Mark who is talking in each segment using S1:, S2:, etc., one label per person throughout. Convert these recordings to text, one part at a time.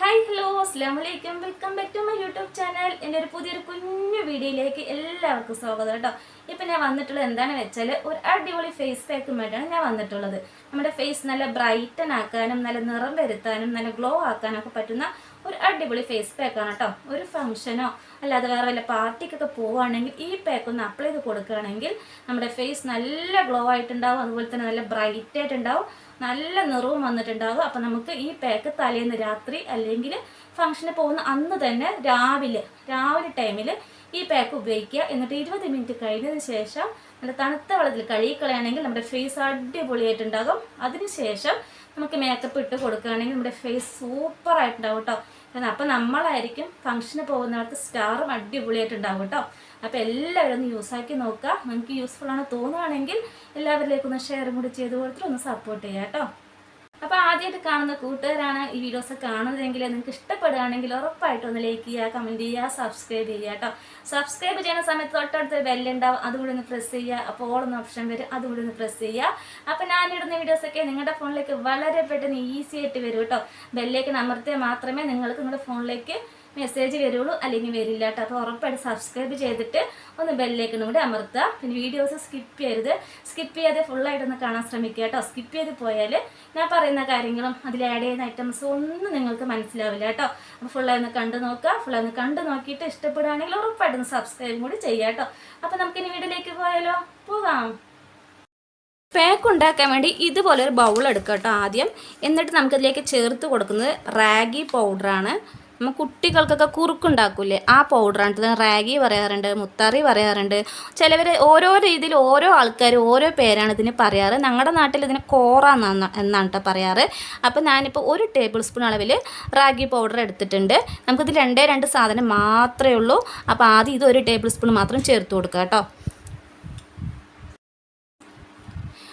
S1: Hi hello അസ്സാം വലൈക്കും welcome back to my YouTube channel എന്റെ ഒരു പുതിയൊരു കുഞ്ഞു വീഡിയോയിലേക്ക് എല്ലാവർക്കും സ്വാഗതം കേട്ടോ. ഇപ്പം ഞാൻ വന്നിട്ടുള്ളത് എന്താണെന്ന് വെച്ചാൽ ഒരു അടിപൊളി ഫേസ് പാക്കുമായിട്ടാണ് ഞാൻ വന്നിട്ടുള്ളത്. നമ്മുടെ ഫേസ് നല്ല ബ്രൈറ്റൻ ആക്കാനും നല്ല നിറം വരുത്താനും നല്ല ഗ്ലോ ആക്കാനൊക്കെ പറ്റുന്ന ഒരു അടിപൊളി ഫേസ് പാക്കാണ് കേട്ടോ. ഒരു ഫംഗ്ഷനോ അല്ലാതെ വേറെ വല്ല പാർട്ടിക്കൊക്കെ പോവുകയാണെങ്കിൽ ഈ പാക്ക് ഒന്ന് അപ്ലൈ ചെയ്ത് കൊടുക്കുകയാണെങ്കിൽ നമ്മുടെ ഫേസ് നല്ല ഗ്ലോ ആയിട്ടുണ്ടാവും. അതുപോലെ തന്നെ നല്ല ബ്രൈറ്റ് ആയിട്ടുണ്ടാവും. നല്ല നിറവും വന്നിട്ടുണ്ടാകും. അപ്പം നമുക്ക് ഈ പാക്ക് തലേന്ന് രാത്രി അല്ലെങ്കിൽ ഫംഗ്ഷന് പോകുന്ന അന്ന് തന്നെ രാവിലെ രാവിലെ ടൈമിൽ ഈ പാക്ക് ഉപയോഗിക്കുക. എന്നിട്ട് ഇരുപത് മിനിറ്റ് കഴിഞ്ഞതിന് ശേഷം നല്ല തണുത്ത വെള്ളത്തിൽ കഴുകിക്കളയാണെങ്കിൽ നമ്മുടെ ഫേസ് അടിപൊളിയായിട്ടുണ്ടാകും. അതിനുശേഷം നമുക്ക് മേക്കപ്പ് ഇട്ട് കൊടുക്കുകയാണെങ്കിൽ നമ്മുടെ ഫേസ് സൂപ്പറായിട്ടുണ്ടാകും കേട്ടോ കാരണം അപ്പം നമ്മളായിരിക്കും ഫംഗ്ഷന് പോകുന്നവർക്ക് സ്റ്റാറും അടിപൊളിയായിട്ടുണ്ടാവും കേട്ടോ. അപ്പോൾ എല്ലാവരും ഒന്ന് യൂസാക്കി നോക്കുക. നിങ്ങൾക്ക് യൂസ്ഫുൾ ആണ് തോന്നുകയാണെങ്കിൽ എല്ലാവരിലേക്കും ഒന്ന് ഷെയറും കൂടി ചെയ്ത് കൊടുത്തിട്ട് ഒന്ന് സപ്പോർട്ട് ചെയ്യാം കേട്ടോ. അപ്പോൾ ആദ്യമായിട്ട് കാണുന്ന കൂട്ടുകാരാണ് ഈ വീഡിയോസ് കാണുന്നതെങ്കിൽ നിങ്ങൾക്ക് ഇഷ്ടപ്പെടുകയാണെങ്കിൽ ഉറപ്പായിട്ട് ഒന്ന് ലൈക്ക് ചെയ്യുക കമന്റ് ചെയ്യുക സബ്സ്ക്രൈബ് ചെയ്യുക കേട്ടോ. സബ്സ്ക്രൈബ് ചെയ്യുന്ന സമയത്ത് തൊട്ടടുത്ത് ബെല്ലുണ്ടാവും അതുകൂടി ഒന്ന് പ്രസ് ചെയ്യുക. അപ്പോൾ ഓൾ ഓപ്ഷൻ വരും അതുകൂടി ഒന്ന് പ്രസ് ചെയ്യുക. അപ്പോൾ ഞാനിടുന്ന വീഡിയോസൊക്കെ നിങ്ങളുടെ ഫോണിലേക്ക് വളരെ പെട്ടെന്ന് ഈസി ആയിട്ട് വരും കേട്ടോ. ബെല്ലേക്ക് അമർത്തിയാൽ മാത്രമേ നിങ്ങൾക്ക് നിങ്ങളുടെ ഫോണിലേക്ക് മെസ്സേജ് വരുള്ളൂ അല്ലെങ്കിൽ വരില്ല കേട്ടോ അപ്പോൾ ഉറപ്പായിട്ട് സബ്സ്ക്രൈബ് ചെയ്തിട്ട് ഒന്ന് ബെല്ലേക്കും കൂടി അമർത്തുക. പിന്നെ വീഡിയോസ് സ്കിപ്പ് ചെയ്യരുത്. സ്കിപ്പ് ചെയ്യാതെ ഫുള്ളായിട്ടൊന്ന് കാണാൻ ശ്രമിക്കുക കേട്ടോ സ്കിപ്പ് ചെയ്ത് പോയാൽ ഞാൻ പറയുന്ന കാര്യങ്ങളും അതിൽ ആഡ് ചെയ്യുന്ന ഐറ്റംസും ഒന്നും നിങ്ങൾക്ക് മനസ്സിലാവില്ല കേട്ടോ അപ്പോൾ ഫുള്ളായി ഒന്ന് കണ്ടു നോക്കുക. ഫുള്ളായി ഒന്ന് കണ്ടു നോക്കിയിട്ട് ഇഷ്ടപ്പെടുകയാണെങ്കിൽ ഉറപ്പായിട്ടൊന്ന് സബ്സ്ക്രൈബും കൂടി ചെയ്യുക കേട്ടോ അപ്പോൾ നമുക്കിനി വീട്ടിലേക്ക് പോയാലോ? പോകാം. പാക്ക് ഉണ്ടാക്കാൻ വേണ്ടി ഇതുപോലൊരു ബൗൾ എടുക്കാം കേട്ടോ ആദ്യം. എന്നിട്ട് നമുക്കതിലേക്ക് ചേർത്ത് കൊടുക്കുന്നത് റാഗി പൗഡറാണ് നമ്മൾ കുട്ടികൾക്കൊക്കെ കുറുക്കുണ്ടാക്കൂലേ ആ പൗഡറാണ് റാഗി പറയാറുണ്ട് മുത്താറി പറയാറുണ്ട്. ചിലവർ ഓരോ രീതിയിൽ ഓരോ ആൾക്കാർ ഓരോ പേരാണ് ഇതിന് പറയാറ്. ഞങ്ങളുടെ നാട്ടിൽ ഇതിന് കോറ എന്നാണ് എന്നാണ് പറയാറ്. അപ്പോൾ ഞാനിപ്പോൾ ഒരു ടേബിൾ സ്പൂൺ അളവിൽ റാഗി പൗഡർ എടുത്തിട്ടുണ്ട്. നമുക്കിത് രണ്ടേ രണ്ട് സാധനം മാത്രമേ ഉള്ളൂ. അപ്പോൾ ആദ്യം ഇത് ഒരു ടേബിൾ സ്പൂൺ മാത്രം ചേർത്ത് കൊടുക്കുക കേട്ടോ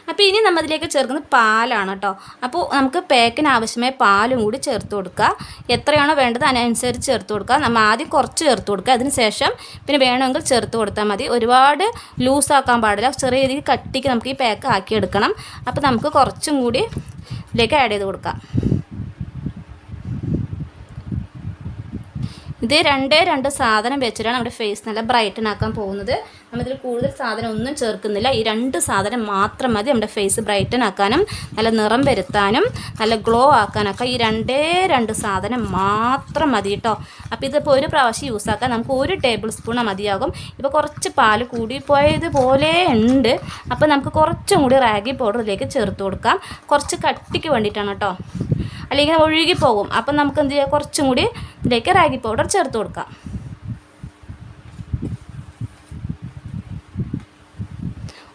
S1: അപ്പോൾ ഇനി നമ്മൾ ഇതിലേക്ക് ചേർക്കുന്നത് പാലാണ് കേട്ടോ. അപ്പോൾ നമുക്ക് പാക്കിന് ആവശ്യമായ പാലും കൂടി ചേർത്ത് കൊടുക്കുക. എത്രയാണോ വേണ്ടത് അതിനനുസരിച്ച് ചേർത്ത് കൊടുക്കുക. നമ്മൾ ആദ്യം കുറച്ച് ചേർത്ത് കൊടുക്കുക. അതിനുശേഷം പിന്നെ വേണമെങ്കിൽ ചേർത്ത് കൊടുത്താൽ മതി. ഒരുപാട് ലൂസാക്കാൻ പാടില്ല. ചെറിയ രീതിയിൽ കട്ടിക്ക് നമുക്ക് ഈ പാക്ക് ആക്കിയെടുക്കണം. അപ്പോൾ നമുക്ക് കുറച്ചും കൂടി ഇതിലേക്ക് ആഡ് ചെയ്ത് കൊടുക്കാം. ഇത് രണ്ടേ രണ്ട് സാധനം വെച്ചിട്ടാണ് നമ്മുടെ ഫേസ് നല്ല ബ്രൈറ്റൻ ആക്കാൻ പോകുന്നത്. നമ്മളിതിൽ കൂടുതൽ സാധനം ഒന്നും ചേർക്കുന്നില്ല. ഈ രണ്ട് സാധനം മാത്രം മതി നമ്മുടെ ഫേസ് ബ്രൈറ്റൻ ആക്കാനും നല്ല നിറം വരുത്താനും നല്ല ഗ്ലോ ആക്കാനൊക്കെ ഈ രണ്ടേ രണ്ട് സാധനം മാത്രം മതി കേട്ടോ അപ്പോൾ ഇതിപ്പോൾ ഒരു പ്രാവശ്യം യൂസ് ആക്കാൻ നമുക്ക് ഒരു ടേബിൾ സ്പൂൺ മതിയാകും. ഇപ്പോൾ കുറച്ച് പാൽ കൂടിപ്പോയതുപോലെ ഉണ്ട്. അപ്പോൾ നമുക്ക് കുറച്ചും കൂടി റാഗി പൗഡറിലേക്ക് ചേർത്ത് കൊടുക്കാം. കുറച്ച് കട്ടിക്ക് വേണ്ടിയിട്ടാണ് കേട്ടോ അല്ലെങ്കിൽ ഒഴുകി പോകും അപ്പം നമുക്ക് എന്ത് ചെയ്യാം? കുറച്ചും കൂടി ഇതിലേക്ക് റാഗി പൗഡർ ചേർത്ത് കൊടുക്കാം.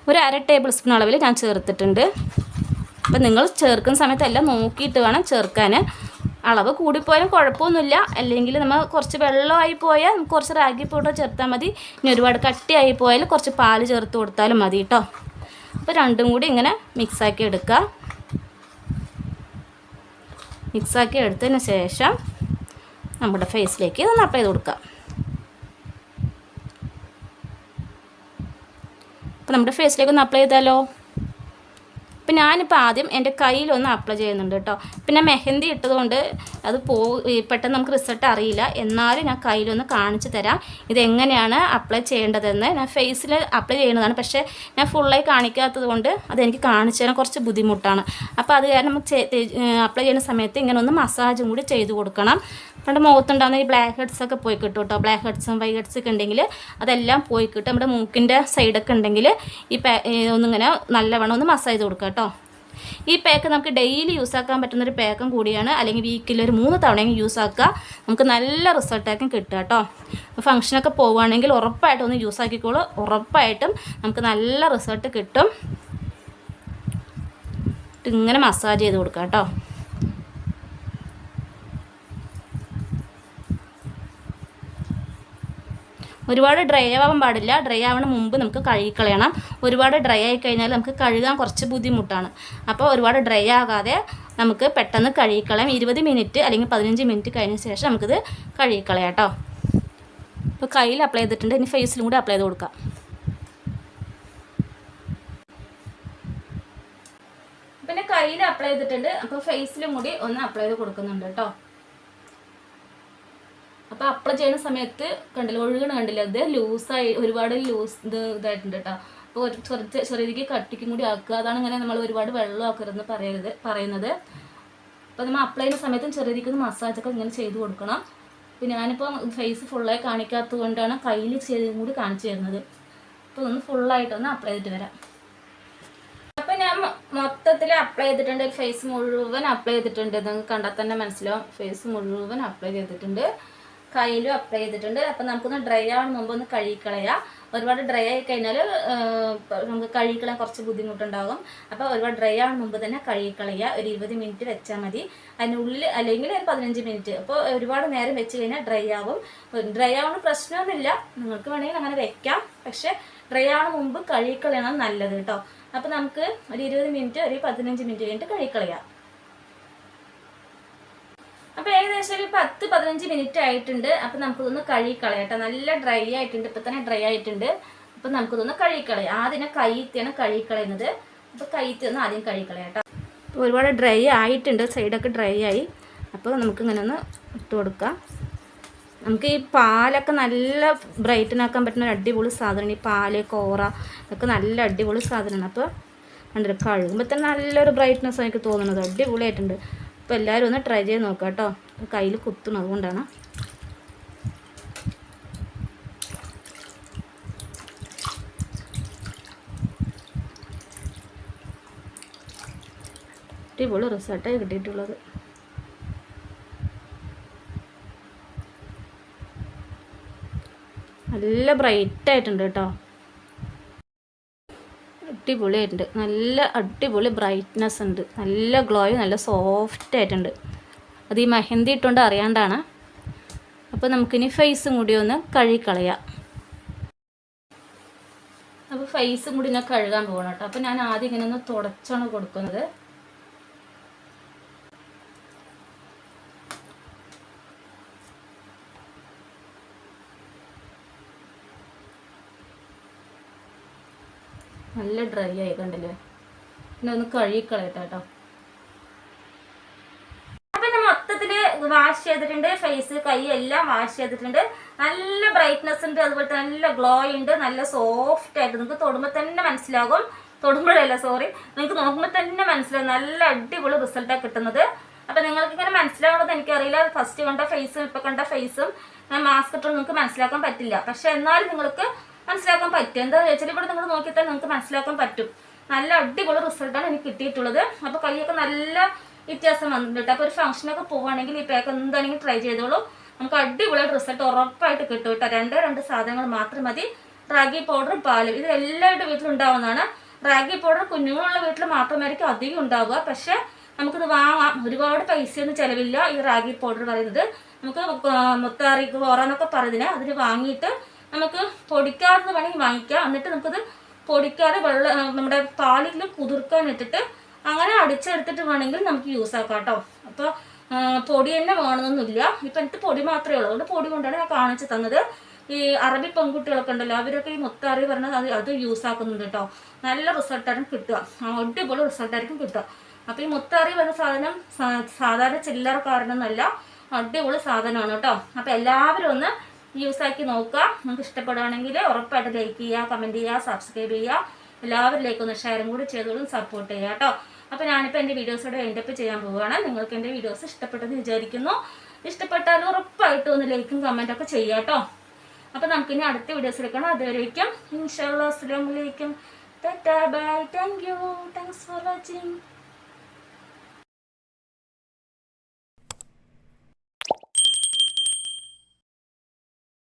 S1: ഒരു അര ടേബിൾ സ്പൂൺ അളവിൽ ഞാൻ ചേർത്തിട്ടുണ്ട്. അപ്പം നിങ്ങൾ ചേർക്കുന്ന സമയത്തെല്ലാം നോക്കിയിട്ട് വേണം ചേർക്കാൻ. അളവ് കൂടിപ്പോയാലും കുഴപ്പമൊന്നുമില്ല. അല്ലെങ്കിൽ നമ്മൾ കുറച്ച് വെള്ളമായി പോയാൽ നമുക്ക് കുറച്ച് റാഗി പൗഡർ ചേർത്താൽ മതി. ഇനി ഒരുപാട് കട്ടിയായി പോയാൽ കുറച്ച് പാൽ ചേർത്ത് കൊടുത്താലും മതി കേട്ടോ. അപ്പോൾ രണ്ടും കൂടി ഇങ്ങനെ മിക്സാക്കി എടുക്കുക. മിക്സാക്കി എടുത്തതിന് ശേഷം നമ്മുടെ ഫേസിലേക്ക് ഒന്ന് അപ്ലൈ ചെയ്ത് കൊടുക്കാം. അപ്പോൾ നമ്മുടെ ഫേസിലേക്ക് ഒന്ന് അപ്ലൈ ചെയ്താലോ? ഇപ്പം ഞാനിപ്പോൾ ആദ്യം എന്റെ കയ്യിലൊന്ന് അപ്ലൈ ചെയ്യുന്നുണ്ട് കേട്ടോ പിന്നെ മെഹന്തി ഇട്ടതുകൊണ്ട് അത് പോ പെട്ടെന്ന് നമുക്ക് റിസൾട്ട് അറിയില്ല. എന്നാലും ഞാൻ കയ്യിലൊന്ന് കാണിച്ചു തരാം. ഇതെങ്ങനെയാണ് അപ്ലൈ ചെയ്യേണ്ടതെന്ന്. ഞാൻ ഫേസിൽ അപ്ലൈ ചെയ്യുന്നതാണ്. പക്ഷേ ഞാൻ ഫുള്ളായി കാണിക്കാത്തത് കൊണ്ട് അതെനിക്ക് കാണിച്ചു തരാൻ കുറച്ച് ബുദ്ധിമുട്ടാണ്. അപ്പോൾ അത് കാരണം അപ്ലൈ ചെയ്യുന്ന സമയത്ത് ഇങ്ങനെ ഒന്ന് മസാജും കൂടി ചെയ്ത് കൊടുക്കണം. നമ്മുടെ മുഖത്തുണ്ടാകുന്ന ഈ ബ്ലാക്ക് ഹെഡ്സ് ഒക്കെ പോയി കിട്ടും കേട്ടോ ബ്ലാക്ക് ഹെഡ്സും വൈ ഹെഡ്സ് ഒക്കെ ഉണ്ടെങ്കിൽ അതെല്ലാം പോയി കിട്ടും. നമ്മുടെ മൂക്കിന്റെ സൈഡൊക്കെ ഉണ്ടെങ്കിൽ ഈ ഒന്നിങ്ങനെ നല്ലവണ്ണം ഒന്ന് മസാജ് കൊടുക്കുക കേട്ടോ ഈ പാക്ക് നമുക്ക് ഡെയിലി യൂസ് ആക്കാൻ പറ്റുന്ന ഒരു പാക്കും കൂടിയാണ്. അല്ലെങ്കിൽ വീക്കിൽ ഒരു മൂന്ന് തവണയെങ്കിലും യൂസ് ആക്കുക. നമുക്ക് നല്ല റിസൾട്ടായിരിക്കും കിട്ടുക കേട്ടോ ഫംഗ്ഷനൊക്കെ പോവുകയാണെങ്കിൽ ഉറപ്പായിട്ടും ഒന്ന് യൂസ് ആക്കിക്കോളൂ. ഉറപ്പായിട്ടും നമുക്ക് നല്ല റിസൾട്ട് കിട്ടും. ഇങ്ങനെ മസാജ് ചെയ്ത് കൊടുക്കാം കേട്ടോ ഒരുപാട് ഡ്രൈ ആവാൻ പാടില്ല. ഡ്രൈ ആവണ മുമ്പ് നമുക്ക് കഴുകിക്കളയണം. ഒരുപാട് ഡ്രൈ ആയി കഴിഞ്ഞാൽ നമുക്ക് കഴുകാൻ കുറച്ച് ബുദ്ധിമുട്ടാണ്. അപ്പോൾ ഒരുപാട് ഡ്രൈ ആകാതെ നമുക്ക് പെട്ടെന്ന് കഴുകിക്കളയാം. ഇരുപത് മിനിറ്റ് അല്ലെങ്കിൽ പതിനഞ്ച് മിനിറ്റ് കഴിഞ്ഞ ശേഷം നമുക്കിത് കഴുകിക്കളയാം കേട്ടോ. ഇപ്പോൾ കയ്യിൽ അപ്ലൈ ചെയ്തിട്ടുണ്ട്. ഇനി ഫേസിലും കൂടി അപ്ലൈ ചെയ്ത് കൊടുക്കാം. പിന്നെ കയ്യിൽ അപ്ലൈ ചെയ്തിട്ടുണ്ട്. അപ്പോൾ ഫേസിലും കൂടി ഒന്ന് അപ്ലൈ ചെയ്ത് കൊടുക്കുന്നുണ്ട് കേട്ടോ. അപ്പോൾ അപ്ലൈ ചെയ്യുന്ന സമയത്ത് കണ്ടില്ല ഒഴുകണ കണ്ടില്ല അത് ലൂസായി ഒരുപാട് ലൂസ് ഇത് ഇതായിട്ടുണ്ട് കേട്ടോ. അപ്പോൾ ഒരു ചെറിയ രീതിക്ക് കട്ടിക്കും കൂടി ആക്കുക. അതാണ് ഇങ്ങനെ നമ്മൾ ഒരുപാട് വെള്ളം ആക്കരുതെന്ന് പറയരുത് പറയുന്നത്. അപ്പോൾ നമ്മൾ അപ്ലൈ ചെയ്യുന്ന സമയത്തും ചെറിയ രീതിക്ക് മസാജൊക്കെ ഇങ്ങനെ ചെയ്ത് കൊടുക്കണം. അപ്പോൾ ഞാനിപ്പോൾ ഫേസ് ഫുള്ളായി കാണിക്കാത്തത് കൊണ്ടാണ് കയ്യിൽ ചെയ്തും കൂടി കാണിച്ചു തരുന്നത്. അപ്പോൾ ഒന്ന് ഫുള്ളായിട്ടൊന്ന് അപ്ലൈ ചെയ്തിട്ട് വരാം. അപ്പോൾ ഞാൻ മൊത്തത്തിൽ അപ്ലൈ ചെയ്തിട്ടുണ്ട്. ഫേസ് മുഴുവൻ അപ്ലൈ ചെയ്തിട്ടുണ്ട്. നിങ്ങൾക്ക് കണ്ടാൽ തന്നെ മനസ്സിലാവും. ഫേസ് മുഴുവൻ അപ്ലൈ ചെയ്തിട്ടുണ്ട്. കയ്യിലും അപ്ലൈ ചെയ്തിട്ടുണ്ട്. അപ്പം നമുക്കൊന്ന് ഡ്രൈ ആവാൻ മുമ്പ് ഒന്ന് കഴുകിക്കളയാം ഒരുപാട് ഡ്രൈ ആയി കഴിഞ്ഞാൽ നമുക്ക് കഴുകിക്കളയാൻ കുറച്ച് ബുദ്ധിമുട്ടുണ്ടാകും. അപ്പോൾ ഒരുപാട് ഡ്രൈ ആവാൻ മുമ്പ് തന്നെ കഴുകിക്കളയുക. ഒരു ഇരുപത് മിനിറ്റ് വെച്ചാൽ മതി. അതിനുള്ളിൽ അല്ലെങ്കിൽ ഒരു പതിനഞ്ച് മിനിറ്റ് അപ്പോൾ ഒരുപാട് നേരം വെച്ച് കഴിഞ്ഞാൽ ഡ്രൈ ആവും. ഡ്രൈ ആവുന്ന പ്രശ്നമൊന്നുമില്ല. നിങ്ങൾക്ക് വേണമെങ്കിൽ അങ്ങനെ വെക്കാം. പക്ഷേ ഡ്രൈ ആവുന്ന മുമ്പ് കഴുകിക്കളയണം നല്ലത് കേട്ടോ. അപ്പോൾ നമുക്ക് ഒരു ഇരുപത് മിനിറ്റ് ഒരു പതിനഞ്ച് മിനിറ്റ് കഴിഞ്ഞിട്ട് കഴുകിക്കളയാം അപ്പോൾ ഏകദേശം ഒരു പത്ത് പതിനഞ്ച് മിനിറ്റ് ആയിട്ടുണ്ട്. അപ്പോൾ നമുക്കിതൊന്ന് കഴുകിക്കളയാം നല്ല ഡ്രൈ ആയിട്ടുണ്ട്. ഇപ്പം തന്നെ ഡ്രൈ ആയിട്ടുണ്ട്. അപ്പോൾ നമുക്കിതൊന്ന് കഴുകിക്കളയാം. ആദ്യം കൈത്തിയാണ് കഴുകിക്കളയുന്നത്. അപ്പോൾ കയ്യത്തി ഒന്ന് ആദ്യം കഴുകിക്കളയാം കേട്ടോ അപ്പോൾ ഒരുപാട് ഡ്രൈ ആയിട്ടുണ്ട്. സൈഡൊക്കെ ഡ്രൈ ആയി. അപ്പോൾ നമുക്കിങ്ങനെ ഒന്ന് ഇട്ട് കൊടുക്കാം. നമുക്ക് ഈ പാലൊക്കെ നല്ല ബ്രൈറ്റനാക്കാൻ പറ്റുന്ന ഒരു അടിപൊളി സാധനമാണ്. ഈ പാൽ കോറ ഇതൊക്കെ നല്ല അടിപൊളി സാധനമാണ്. അപ്പോൾ കണ്ടിട്ട് കഴുകുമ്പോൾ തന്നെ നല്ലൊരു ബ്രൈറ്റ്നെസ് എനിക്ക് തോന്നുന്നത്. അടിപൊളിയായിട്ടുണ്ട്. അപ്പോൾ എല്ലാവരും ഒന്ന് ട്രൈ ചെയ്ത് നോക്കാം കേട്ടോ. കയ്യിൽ കുത്തണം അതുകൊണ്ടാണ്. അടിപൊളി റിസൾട്ടായി കിട്ടിയിട്ടുള്ളത്. നല്ല ബ്രൈറ്റ് ആയിട്ടുണ്ട് കേട്ടോ. അടിപൊളിയായിട്ടുണ്ട്. നല്ല അടിപൊളി ബ്രൈറ്റ്നെസ് ഉണ്ട്. നല്ല ഗ്ലോയും നല്ല സോഫ്റ്റ് ആയിട്ടുണ്ട്. അത് ഈ മെഹന്തി ഇട്ടുകൊണ്ട് അറിയാണ്ടാണ്. അപ്പോൾ നമുക്കിനി ഫേസും കൂടി ഒന്ന് കഴുകിക്കളയാം. അപ്പോൾ ഫേസും കൂടി ഞാൻ കഴുകാൻ പോകണം കേട്ടോ. അപ്പോൾ ഞാൻ ആദ്യം ഇങ്ങനെ ഒന്ന് തുടച്ചാണ് കൊടുക്കുന്നത്. നല്ല ഡ്രൈ ആയി കണ്ടില്ലേ? പിന്നെ ഒന്ന് കഴുകിക്കളയട്ടെ കേട്ടോ. വാഷ് ചെയ്തിട്ടുണ്ട്. ഫേസ് കൈ എല്ലാം വാഷ് ചെയ്തിട്ടുണ്ട്. നല്ല ബ്രൈറ്റ്നെസ് ഉണ്ട്. അതുപോലെ തന്നെ നല്ല ഗ്ലോ ഉണ്ട്. നല്ല സോഫ്റ്റ് ആയിട്ട്. നിങ്ങൾക്ക് തൊടുമ്പോൾ തന്നെ മനസ്സിലാകും. തൊടുമ്പോഴല്ല? സോറി നിങ്ങൾക്ക് നോക്കുമ്പോൾ തന്നെ മനസ്സിലാകും നല്ല അടിപൊളി റിസൾട്ടാണ് കിട്ടുന്നത്. അപ്പൊ നിങ്ങൾക്ക് ഇങ്ങനെ മനസ്സിലാവണമെന്ന് എനിക്കറിയില്ല. ഫസ്റ്റ് കണ്ട ഫേസും ഇപ്പൊ കണ്ട ഫേസും മാസ്ക് ഇട്ടുകൊണ്ട് നിങ്ങൾക്ക് മനസ്സിലാക്കാൻ പറ്റില്ല. പക്ഷെ എന്നാലും നിങ്ങൾക്ക് പറ്റും എന്താ വെച്ചാൽ ഇവിടെ നിങ്ങൾ നോക്കിയാൽ നിങ്ങൾക്ക് മനസ്സിലാക്കാൻ പറ്റും. നല്ല അടിപൊളി റിസൾട്ടാണ് എനിക്ക് കിട്ടിയിട്ടുള്ളത്. അപ്പോൾ കൈയൊക്കെ നല്ല വ്യത്യാസം വന്നിട്ടുണ്ട് അപ്പോൾ ഒരു ഫംഗ്ഷനൊക്കെ പോവുകയാണെങ്കിൽ ഈ പാക്ക് എന്താണെങ്കിലും ട്രൈ ചെയ്തോളൂ. നമുക്ക് അടിപൊളി റിസൾട്ട് ഉറപ്പായിട്ട് കിട്ടും കേട്ടോ. രണ്ടേ രണ്ട് സാധനങ്ങൾ മാത്രം മതി. റാഗി പൗഡറും പാലും. ഇത് എല്ലാവരുടെ വീട്ടിലുണ്ടാവുന്നതാണ് റാഗി പൗഡർ കുഞ്ഞുങ്ങളുള്ള വീട്ടിൽ മാത്രമായിരിക്കും അധികം ഉണ്ടാവുക. പക്ഷേ നമുക്കിത് വാങ്ങാം. ഒരുപാട് പൈസയൊന്നും ചിലവില്ല ഈ റാഗി പൗഡർ പറയുന്നത്. നമുക്ക് മുത്താറി ഓറാന്നൊക്കെ പറഞ്ഞതിന് അതിന് വാങ്ങിയിട്ട് നമുക്ക് പൊടിക്കാതെ വേണമെങ്കിൽ വാങ്ങിക്കാം. എന്നിട്ട് നമുക്കത് പൊടിക്കാതെ വെള്ളം നമ്മുടെ പാലിൽ കുതിർക്കാൻ ഇട്ടിട്ട് അങ്ങനെ അടിച്ചെടുത്തിട്ട് വേണമെങ്കിൽ നമുക്ക് യൂസ് ആക്കാം കേട്ടോ അപ്പോൾ പൊടി തന്നെ വേണമെന്നൊന്നുമില്ല. ഇപ്പം എനിക്ക് പൊടി മാത്രമേ ഉള്ളൂ. അതുകൊണ്ട് പൊടി കൊണ്ടാണ് ഞാൻ കാണിച്ചു തന്നത്. ഈ അറബി പെൺകുട്ടികളൊക്കെ ഉണ്ടല്ലോ അവരൊക്കെ ഈ മുത്താറി പറഞ്ഞത് അത് അത് യൂസ് ആക്കുന്നുണ്ട് കേട്ടോ നല്ല റിസൾട്ടായിരിക്കും കിട്ടുക. അടിപൊളി റിസൾട്ടായിരിക്കും കിട്ടുക. അപ്പോൾ ഈ മുത്താറി പറഞ്ഞ സാധനം സാധാരണ ചില്ലറക്കാരനൊന്നുമല്ല അടിപൊളി സാധനമാണ് കേട്ടോ അപ്പോൾ എല്ലാവരും ഒന്ന് യൂസ് ആക്കി നോക്കുക. നിങ്ങൾക്ക് ഇഷ്ടപ്പെടുകയാണെങ്കിൽ ഉറപ്പായിട്ട് ലൈക്ക് ചെയ്യുക കമന്റ് ചെയ്യുക സബ്സ്ക്രൈബ് ചെയ്യുക. എല്ലാവരിലേക്കും ഒന്ന് ഷെയറും കൂടി ചെയ്തോളും സപ്പോർട്ട് ചെയ്യുക കേട്ടോ. അപ്പോൾ ഞാനിപ്പോൾ എന്റെ വീഡിയോസോടെ എന്റെപ്പ് ചെയ്യാൻ പോവുകയാണ്. നിങ്ങൾക്ക് എന്റെ വീഡിയോസ് ഇഷ്ടപ്പെട്ടെന്ന് വിചാരിക്കുന്നു. ഇഷ്ടപ്പെട്ടാൽ ഉറപ്പായിട്ടും ഒന്ന് ലൈക്കും കമന്റൊക്കെ ചെയ്യുക കേട്ടോ. അപ്പോൾ നമുക്കിനി അടുത്ത വീഡിയോസ് എടുക്കണം. അതുവരേക്കും. ഇൻഷാല്ലാ അസ്സലാമലൈക്കും bye. Thank you thanks for watching